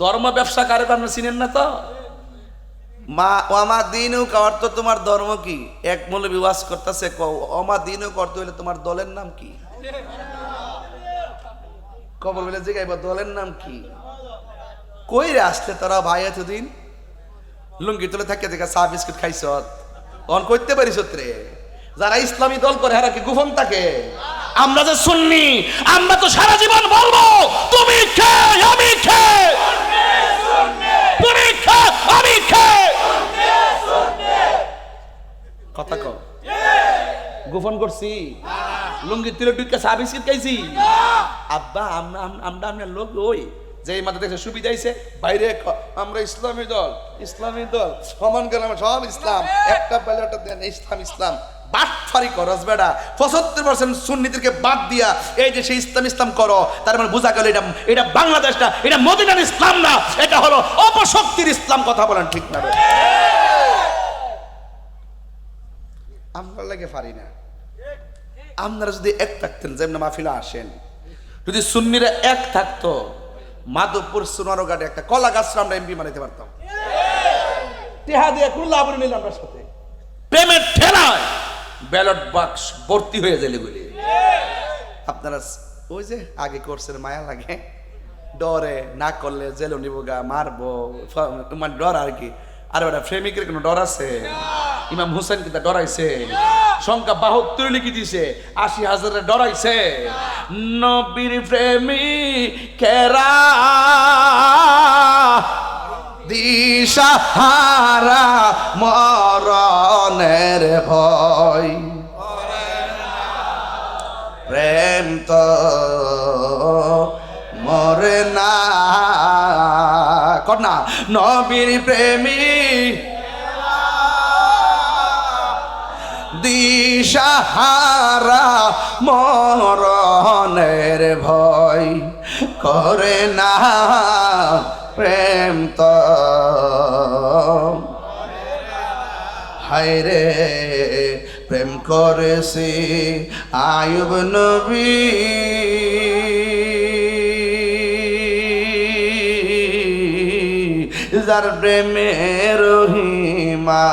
ধর্ম ব্যবসা কারে আপনি চিনেন না তো? মা আমার দিনও অর্থ তোমার ধর্ম কি? এক মূল্য বিবাস করতেছে অমা দিনও করতে হইলে তোমার দলের নাম কি? কবল বলে জিগাইব দলের নাম কি? কই রে আসলে তোরা ভাই এতদিন? লুঙ্গি তুলে থাকে দেখা চা, বিস্কুট খাইছ? অন করতে পারিস রে যারা ইসলামী দল করে, হারা কি গোপন থাকে? আমরা যে শুননি আমরা তো সারা জীবন বলব, তুমি খে আমি খে খে আমি কথা কও। গোপন করছি। লুঙ্গি তুলে চা, বিস্কিট খাইছি। আব্বা, আমরা আম- আমরা লোক ওই যে মাথা দেখে সুবিধা হয়েছে বাইরে আমরা ইসলামী দল ইসলামী দল, সমান গেলাম সব ইসলাম। একটা প্যালেটা দেন, ইসলাম ইসলাম। বাটফারি করস বেড়া পঁচাত্তর পার্সেন্ট সুন্নিদেরকে বাদ দিয়া এই যে সেই ইসলাম ইসলাম করো তার মানে বোঝা গেল এটা এটা বাংলাদেশটা এটা মদিনার ইসলাম না এটা হলো অপশক্তির ইসলাম কথা বলেন ঠিক না আমরা লাগে পারি না। আপনারা যদি এক থাকতেন যেমন মাহফিলা আসেন যদি সুন্নিরা এক থাকতো মাধবপুর সোনারগাঁটে একটা কলা গাছ আমরা এমপি বানাইতে পারতাম। টেহা দিয়ে কোনো লাভ নিলাম আমরা সাথে। প্রেমের ঠেলায়। ব্যালট বাক্স ভর্তি হয়ে যায় এগুলি আপনারা ওই যে আগে করছেন মায়া লাগে। ডরে না করলে জেল নিবগা মারবো মানে ডর আর কি। আর ওটা প্রেমিকের কোনো ডর আছে? ইমাম হুসেন কিন্তু ডরাইছে। সংখ্যা বাহাত্তর লিখে দিছে, আশি হাজারে ডরাইছে। নবীর প্রেমী কেরা দিশাহারা মরণের ভয়। প্রেম তো মরে না। না, নবীর প্রেমী। দিশাহারা মরণের ভয় করে না। প্রেম তো। হায়রে প্রেম করেছি আয়ুব নবী। যার প্রেমে রহিমা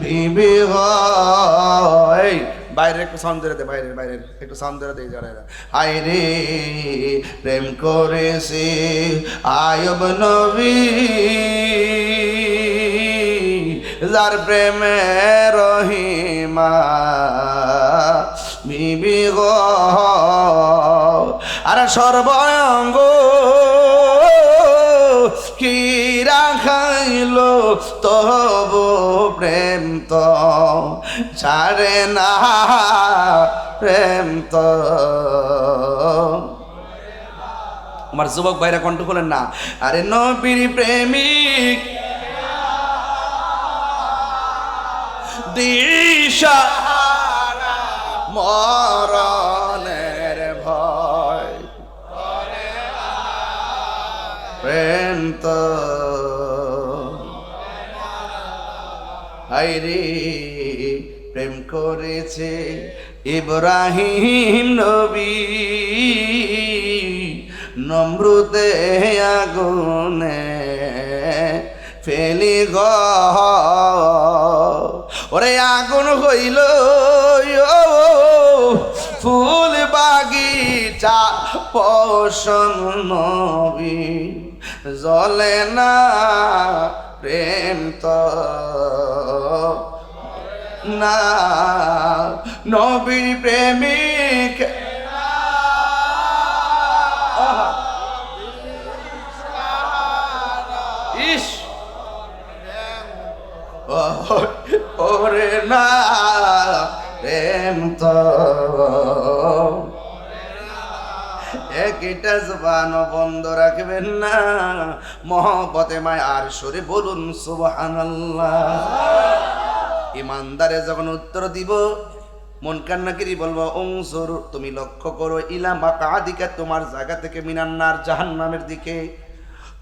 বিবি হয়। বাইরে একটু সাউন্ড ধরে দে বাইরে বাইরে একটু সাউন্ড ধরে দে যারা হাই রে, প্রেম করেছি আয়ব নবী। যার প্রেমে রহিমা, বিবি গো। আর সর্বঙ্গ ছাড়ে না প্রেম তো। আমার যুবক ভাইরা কণ্ঠ করলেন না। আরে নবীর প্রেমিক। দিশা মরণের ভয়। প্রেম তো। হাইরে প্রেম করেছে ইব্রাহিম নবী। নমরুদে আগুনে ফেলি গ। ওরে আগুন হইল ফুল বাগিচা পশন নবী। জলে না প্রেম তো না নবীর প্রেমিক। ইস। ওরে না প্রেম তো একটা জবান বন্ধ রাখবেন না। মহব্বতে মায় আর সরে বলুন, সুবহানাল্লাহ। ইমানদারে যখন উত্তর দিব, মন কান্নাকিরি বলব অংসর তুমি লক্ষ্য করো, ইলা মাকাদিকা, তোমার জায়গা থেকে মিনান্নার জাহান্নামের দিকে।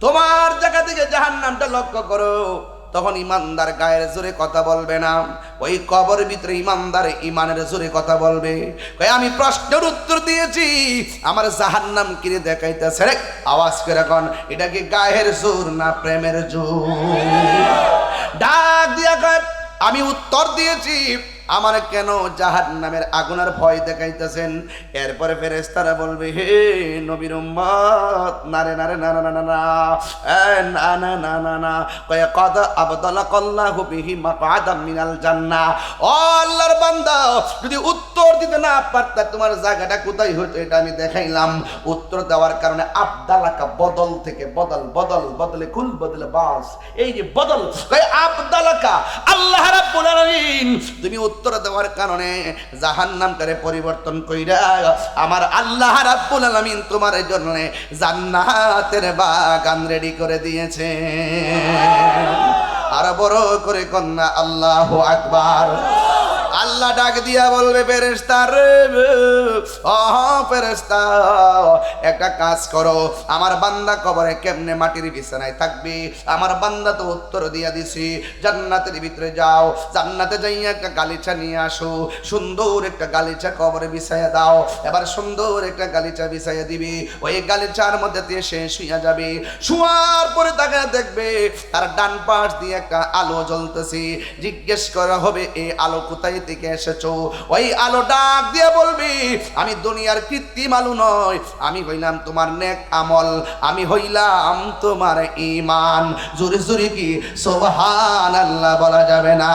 তোমার জায়গা থেকে জাহান্নামটা লক্ষ্য করো। তখন ইমানদার গায়ের জোরে কথা বলবে না। ওই কবর ভিতরে ইমানদার ইমানের জোরে কথা বলবে। আমি প্রশ্নের উত্তর দিয়েছি। আমার জাহার নাম কিনে দেখাইতেছে রে? আওয়াজ করে এখন এটা কি গায়ের জোর না প্রেমের জোর? ডাক দিয়া আমি উত্তর দিয়েছি। আমার কেন জাহান নামের আগুনার ভয় দেখাইতেছেন? এরপরে ফেরেস্তারা বলবে, হে নবীর উম্মত, নারে নারে, না না না না না না না না না কয়, কদ আবদলা কল্লাহু বিহি মাকাদাম মিনাল জান্নাহ। ও আল্লাহর বান্দা, যদি উত্তর দিতে না পারতা তোমার জায়গাটা কোথায় হতো এটা আমি দেখাইলাম। উত্তর দেওয়ার কারণে আবদালাকা বদল থেকে বদল বদল, বদলে কুল বদলে বাস। এই যে বদল, কয়, আবদালাকা আল্লাহ আলামিন তুমি উত্তর দেওয়ার কারণে জাহান নামটারে পরিবর্তন কইরা আমার আল্লাহ রাব্বুল আলামিন তোমার জন্য জান্নাতের বাগান রেডি করে দিয়েছে আর বড় করে কন্যা, আল্লাহ আকবার। আল্লাহ ডাক দিয়া বলবে ফেরেস্তা রে ও ফেরেস্তা একটা কাজ করো। আমার বান্দা কবরে কেমনে মাটির বিছানায় থাকবে? আমার বান্দা তো উত্তর দিয়া দিছি, জান্নাতের ভিতরে যাও। জান্নাতে যাইয়া একটা গালিচা নিয়ে আসো। সুন্দর একটা গালিচা কবরে বিছাইয়া দাও। এবার সুন্দর একটা গালিচা বিছাইয়া দিবি। ওই গালিচার মধ্যে দিয়ে সে শুইয়া যাবে। শুয়ার পরে তাকে দেখবে, তার ডান পাশ দিয়ে একটা আলো জ্বলতেছে। জিজ্ঞেস করা হবে এই আলো কোথায় থেকে এসেছ? ওই আলো ডাক দিয়ে বলবি, আমি দুনিয়ার কৃত্রিম আলো নয় আমি হইলাম তোমার নেক আমল, আমি হইলাম তোমার ইমান জোরে জোরে কি? সোহান আল্লাহ বলা যাবে না।